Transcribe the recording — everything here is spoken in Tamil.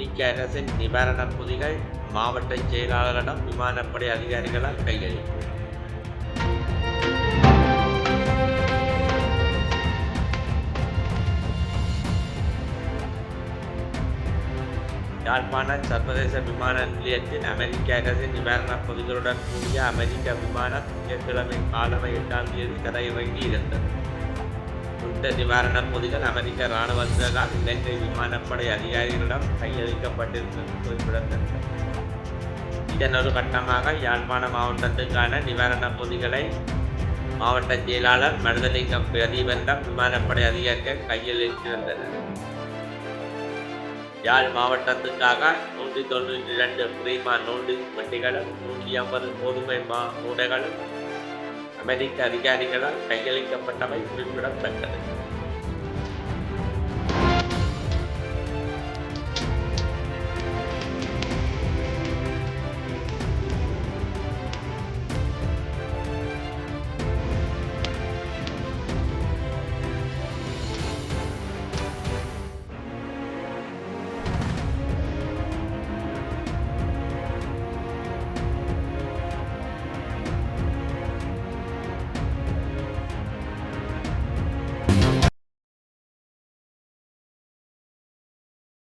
நீக்க அரசின் நிவாரணப் பொதிகள் மாவட்ட செயலாளரிடம் விமானப்படை அதிகாரிகளால் கையளிப்பு. யாழ்ப்பாணம் சர்வதேச விமான நிலையத்தில் அமெரிக்க அரசின் நிவாரணப் பொதிகளுடன் கூடிய அமெரிக்க விமானம் திங்கட்கிழமை காலமை எட்டாம் தேதி தரையிறங்கி இருந்தது யுத்த நிவாரணப் பொதிகள் அமெரிக்க இராணுவத்தினரால் இலங்கை விமானப்படை அதிகாரிகளிடம் கையளிக்கப்பட்டிருந்தது குறிப்பிடத்தக்கது. இதன் ஒரு கட்டமாக யாழ்ப்பாண மாவட்டத்துக்கான நிவாரணப் பொதிகளை மாவட்ட செயலாளர் மருதலிங்கம் பிரதீபனிடம் விமானப்படை அதிகாரிகள் கையளித்திருந்தனர். யாழ் மாவட்டத்துக்காக நூற்றி தொண்ணூற்றி ரெண்டு பிரீமா நூண்டு வண்டிகளும் நூற்றி ஐம்பது கோதுமை மா மூடைகளும் அமெரிக்க அதிகாரிகளால் கையளிக்கப்பட்டவை குறிப்பிடத்தக்கது.